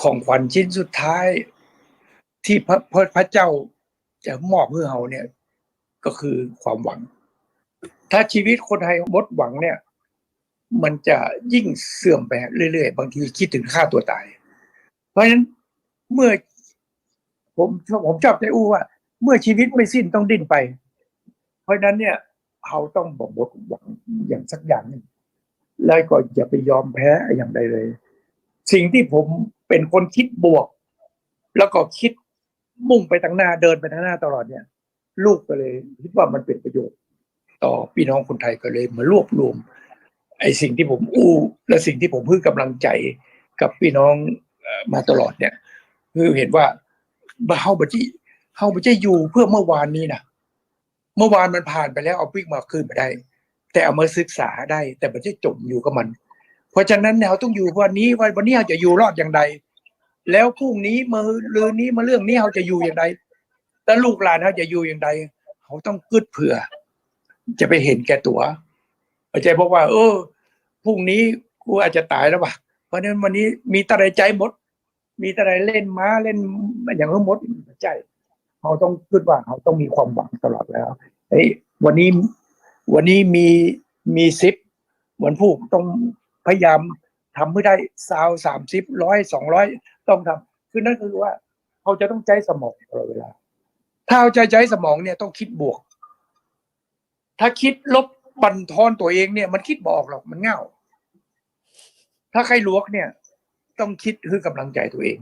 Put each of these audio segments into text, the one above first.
ของขวัญชิ้นสุดท้าย ที่พระพระพระเจ้าจะมอบเพื่อเราเนี่ย ก็คือความหวัง ถ้าชีวิตคนไทยหมดหวังเนี่ย มันจะยิ่งเสื่อมไปเรื่อยๆ บางทีคิดถึงฆ่าตัวตาย เพราะฉะนั้นเมื่อ ผมผมชอบใจอู้ว่า เมื่อชีวิตไม่สิ้นต้องดิ้นไป เพราะฉะนั้นเนี่ยเราต้องบอกหมดหวังอย่างสักอย่างหนึ่งแล้วก็อย่าไปยอมแพ้อย่างใดเลย สิ่งที่ผมเป็นคนคิดบวก แล้วก็คิดมุ่งไปทางหน้าเดินไปทางหน้าตลอดเนี่ย ลูกก็เลยคิดว่ามันเป็นประโยชน์ ต่อพี่น้องคนไทยก็เลยมารวบรวม ไอ้สิ่งที่ผมอู้ และสิ่งที่ผมพื่อกำลังใจกับพี่น้องมาตลอดเนี่ยคือเห็นว่าเฮาบัจิเฮาบัจิอยู่เพื่อเมื่อวานนี้นะเมื่อวานมันผ่านไปแล้วเอาปิกมาคืนมาได้ แต่เอามาศึกษาได้ แต่มันจะจมอยู่กับมัน เพราะฉะนั้นเราต้องอยู่วันนี้วันวันนี้เราจะอยู่รอดอย่างไรแล้วพรุ่งนี้มาลืนนี้มาเรื่องนี้เราจะอยู่อย่างไรแต่ลูกหลานเราจะอยู่อย่างไรเขาต้องกึดเผื่อ จะไปเห็นแก่ตัวอาจารย์บอกว่า เออพรุ่งนี้กูอาจจะตายแล้วว่ะเพราะฉะนั้นวันนี้มีตะไรใจหมด มีตะไรเล่นม้าเล่นอย่างนั้นหมดใจเขาต้องคิดว่าเขาต้องมีความหวังตลอดแล้วเฮ้ยวันนี้วันนี้มีมีซิปวันพูกต้อง พยายามทำให้ได้ซาวสามสิบร้อยสองร้อยต้องทำคือนั่นคือว่าเขาจะต้องใช้สมองตลอดเวลา ถ้าเอาใจใช้สมองเนี่ยต้องคิดบวก ถ้าคิดลบบันทอนตัวเองเนี่ย มันคิดบอกหรอกมันเง่า ถ้าใครลวกเนี่ย ต้องคิดคือกำลังใจตัวเอง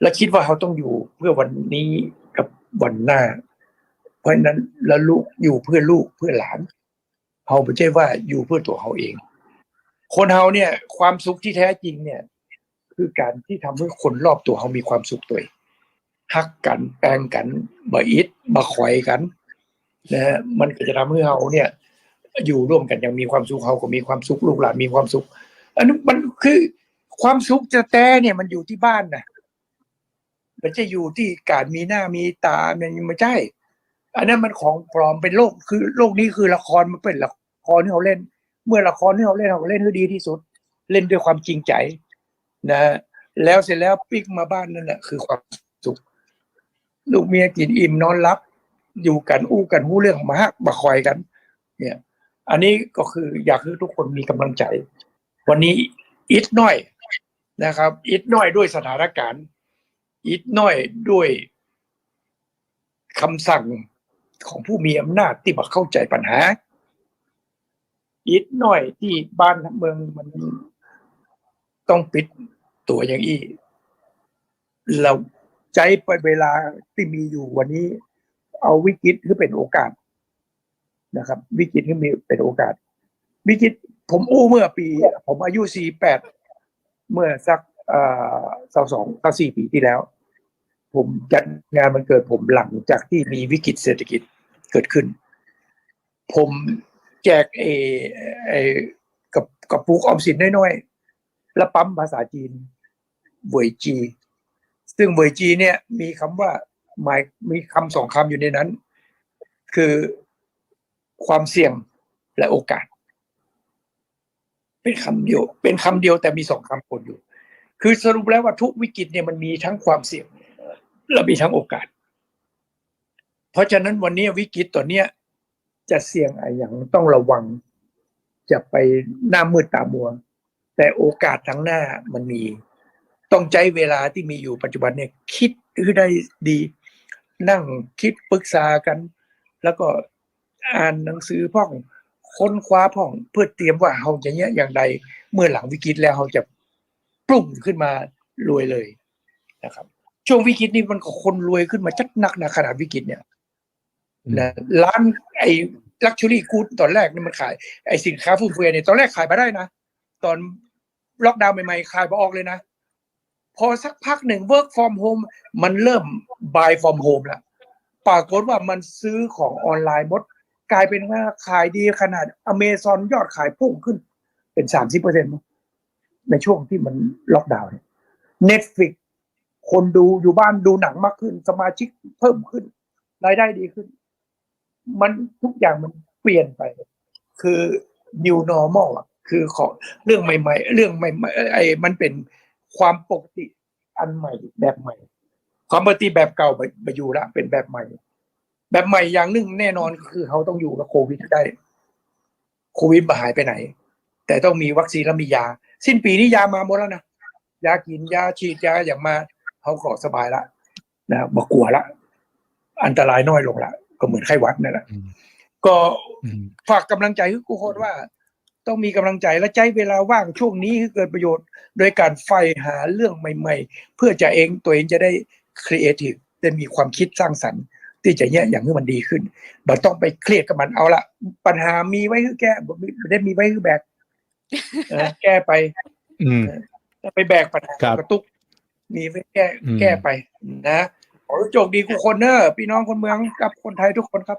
และคิดว่าเขาต้องอยู่เพื่อวันนี้กับวันหน้า เพราะฉะนั้นแล้วลูกอยู่เพื่อลูกเพื่อหลานเขาไม่ใช่ว่าอยู่เพื่อตัวเขาเอง คนเขาเนี่ย ความสุขที่แท้จริงเนี่ย คือการที่ทำให้คนรอบตัวเขามีความสุขตัวเองฮักกันแปลงกันบ่อิดบ่คอยกันนะฮะมันก็จะทำให้เขาเนี่ย อยู่ร่วมกันอย่างมีความสุขเขาก็มีความสุขลูกหลานมีความสุข อันนี้มันคือความสุขจะแต่เนี่ยมันอยู่ที่บ้านนะมันจะอยู่ที่การมีหน้ามีตามันไม่ใช่ อันนั้นมันของปลอมเป็นโลกคือโลกนี้คือละครมันเป็นละครที่เขาเล่น เมื่อละครที่เขาเล่นเขาเล่นให้ดีที่สุด เล่นด้วยความจริงใจ นะแล้วเสร็จแล้วปิ๊กมาบ้านนั่นแหละคือความสุข ลูกเมียกินอิ่มนอนรับ อยู่กันอู้กันหู้เรื่องมาฮักมาคอยกัน เนี่ย อันนี้ก็คืออยากให้ทุกคนมีกำลังใจ วันนี้อิดน้อยนะครับ อิดน้อยด้วยสถานการณ์ อิดน้อยด้วยคำสั่งของผู้มีอำนาจที่มาเข้าใจปัญหา อิดน้อยที่บ้านเมืองมันต้องปิดตัวอย่างอี้เราใจไปเวลาที่มีอยู่วันนี้ เอาวิกฤตคือเป็นโอกาสนะครับ วิกฤตคือมีเป็นโอกาส วิกฤตผมอู้เมื่อปี ผมอายุสี่แปดเมื่อสักเอ่อสองสองสสี่ปีที่แล้ว ผมจัดงานมันเกิดผมหลังจากที่มีวิกฤตเศรษฐกิจเกิดขึ้น ผม แจกเอไอกับกับปุกออมสินน้อยๆแล้วปั๊มภาษาจีนเวยจี ซึ่งเวยจีเนี่ยมีคำว่าหมายมีคำสองคำอยู่ในนั้น คือความเสี่ยงและโอกาส เป็นคำเดียว เป็นคำเดียวแต่มีสองคำปนอยู่ คือสรุปแล้วว่าทุกวิกฤตเนี่ยมันมีทั้งความเสี่ยงและมีทั้งโอกาส เพราะฉะนั้นวันนี้วิกฤตตัวเนี้ย จะเสี่ยงอะไรอย่างต้องระวัง จะไปหน้ามืดตามัว แต่โอกาสทั้งหน้ามันมี ต้องใจเวลาที่มีอยู่ปัจจุบันเนี่ย คิดให้ได้ดี นั่งคิดปรึกษากัน แล้วก็อ่านหนังสือพ่องค้นคว้าพ่องเพื่อเตรียมว่าเราจะเนี้ยอย่างใด เมื่อหลังวิกฤตแล้วเราจะปรุ่งขึ้นมารวยเลยนะครับ ช่วงวิกฤตนี้มันคนรวยขึ้นมาจัดหนักนะขนาดวิกฤตเนี่ย นะร้านไอ้ลักชัวรี่กูดตอนแรกนี่มันขาย ไอ้สินค้าฟุ่มเฟือยเนี่ยตอนแรกขายมาได้นะ ตอนล็อกดาวน์ใหม่ๆขายมาออกเลยนะ พอสักพักหนึ่ง work from home มันเริ่ม buy from home แล้วปรากฏว่ามันซื้อของออนไลน์หมด กลายเป็นว่าขายดีขนาดอเมซอนยอดขายพุ่งขึ้น เป็นสามสิบเปอร์เซ็นต์ในช่วงที่มันล็อกดาวน์เนี่ยเน็ตฟิกคนดูอยู่บ้านดูหนังมากขึ้น สมาชิกเพิ่มขึ้น รายได้ดีขึ้น มันทุกอย่างมันเปลี่ยนไป คือ new normal อะคือของเรื่องใหม่ ๆ เรื่องใหม่ๆไอ้มันเป็นความปกติอันใหม่แบบใหม่ ความปฏิแบบเก่าไปไปอยู่ละเป็นแบบใหม่ แบบใหม่อย่างหนึ่งแน่นอนคือเขาต้องอยู่กับโควิดได้โควิดมาหายไปไหน แต่ต้องมีวัคซีนและมียา สิ้นปีนี้ยามาหมดแล้วนะยากินยาฉีดยาอย่างมาเขาก็สบายละนะบอกกลัวละ อันตรายน้อยลงละ ก็เหมือนไข้หวัดนั่นแหละอืมก็อืมฝากกำลังใจให้ทุกคนว่า ต้องมีกำลังใจและใจเวลาว่างช่วงนี้ให้เกิดประโยชน์ โดยการใฝ่หาเรื่องใหม่ ๆ เพื่อจะเองตัวเองจะได้ครีเอทีฟได้มีความคิดสร้างสรรค์ ที่จะแย่อย่างนี้มันดีขึ้นมันต้องไปเครียดกับมันเอาละปัญหามีไว้คือแก้บ่มีไม่ได้มีไว้คือแบกเออแก้ไปอืมถ้าไปแบกปัญหาครับกระตุกมีไว้แก้อืมแก้ไปนะ ขอให้โชคดีกูคนเนอะพี่น้องคนเมืองกับคนไทยทุกคนครับ